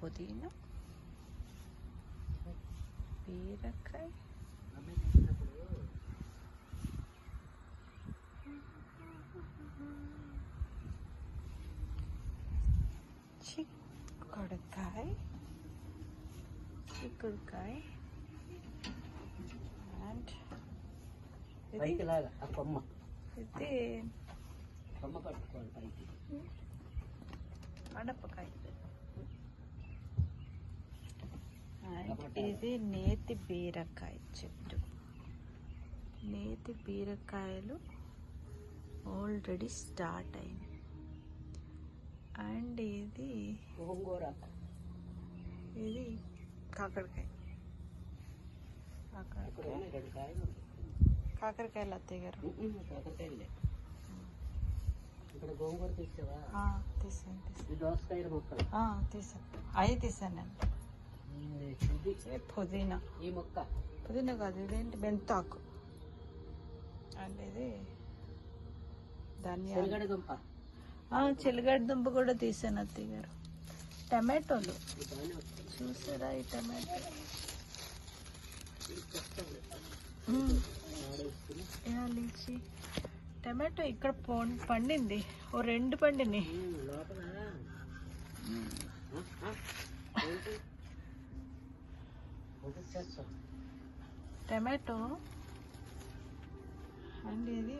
పుదీనా బీరకాయ చిక్కుడుకాయ చిక్కుడుకాయ అండ్ పైకి లాగా ఆ కొమ్మ ఇది కొమ్మ పట్టుకోవాలి పైకి అడపకాయ ఇది నేతి బీరకాయ చెట్టు. నేతి బీరకాయలు ఆల్రెడీ స్టార్ట్ అయింది అండ్ ఇది గోంగూర. ఇది కాకరకాయ. కాకరకాయ. కాకరకాయలు అత్తయ్య గారు. కాకరకాయలే. ఇక్కడ గోంగూర తీసాను తీసాను మొక్కలు. తీసాను అవి తీసానండి ఉమ్, ఇది పుదీనా. ఈ మొక్క. పుదీనా కాదు ఇదేంటి? మెంతాకు అండ్ ఇది ధనియాలు. దుంప. ఆ, చిలగడ్డ దుంప కూడా తీసాను అత్తయ్య గారు. టమాటోలు. చూసారా ఈ టమాటో? లీచి? టమాటో ఇక్కడ పం- పండింది. ఓ రెండు పండినాయి. టమాటో అండ్ ఇది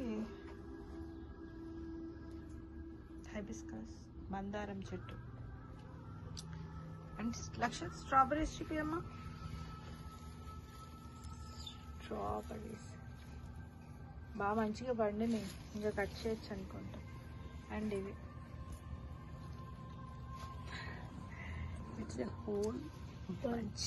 హైబిస్కస్ మందారం చెట్టు. అండ్ లక్ష స్ట్రాబెరీస్ చూపియమ్మా స్ట్రాబెరీస్ బాగా మంచిగా పండినాయి ఇంకా కట్ చేయొచ్చు అనుకుంటా. అండ్ ఇవి ఇట్స్ హోల్ బంచ్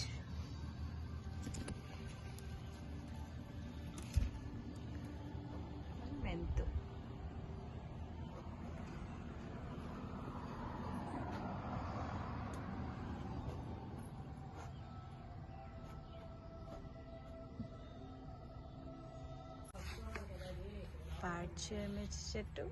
పార్చి మిర్చి చెట్టు